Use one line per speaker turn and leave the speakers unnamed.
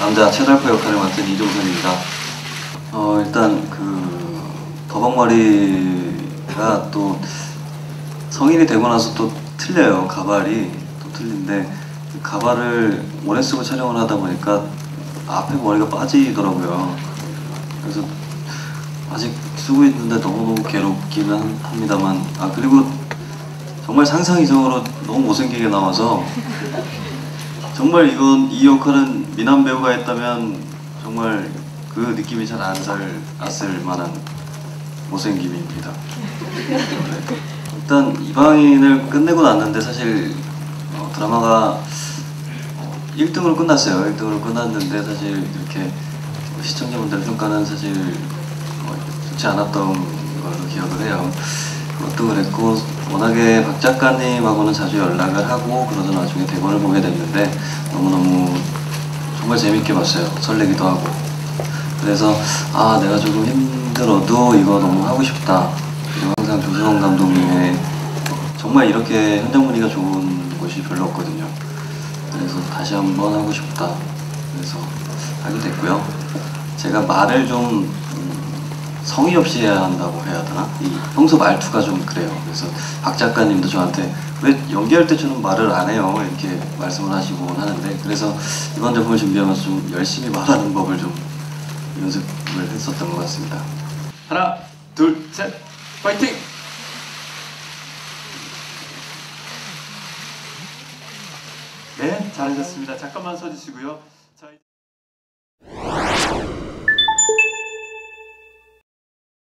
남자 최달파 역할을 맡은 이종선입니다. 어 일단 그 더벅머리가 또 성인이 되고 나서 또 틀려요 가발이 또 틀린데 그 가발을 오래 쓰고 촬영을 하다 보니까 앞에 머리가 빠지더라고요. 그래서 아직 쓰고 있는데 너무너무 괴롭기는 한- 합니다만 아 그리고 정말 상상 이상으로 너무 못생기게 나와서 정말 이건 이 역할은 미남 배우가 했다면 정말 그 느낌이 잘 안살 안쓸 만한 못생김입니다. 네. 일단 이방인을 끝내고 났는데 사실 어, 드라마가 1등으로 끝났어요. 1등으로 끝났는데 사실 이렇게 시청자분들 평가는 사실 어, 좋지 않았던 걸로 기억을 해요. 그것도 그랬고 워낙에 박 작가님하고는 자주 연락을 하고 그러다 나중에 대본을 보게 됐는데 너무너무 정말 재밌게 봤어요. 설레기도 하고 그래서 아 내가 조금 힘들어도 이거 너무 하고 싶다. 그리고 항상 조수성 감독님의 정말 이렇게 현장 분위기가 좋은 곳이 별로 없거든요. 그래서 다시 한번 하고 싶다. 그래서 하게 됐고요. 제가 말을 좀 음, 성의 없이 해야 한다고 해야 되나? 이 평소 말투가 좀 그래요. 그래서 박 작가님도 저한테 왜 연기할 때처럼 말을 안 해요? 이렇게 말씀을 하시곤 하는데 그래서 이번 작품을 준비하면서 좀 열심히 말하는 법을 좀 연습을 했었던 것 같습니다.
하나, 둘, 셋, 파이팅! 네, 잘하셨습니다. 잠깐만 서주시고요. 자,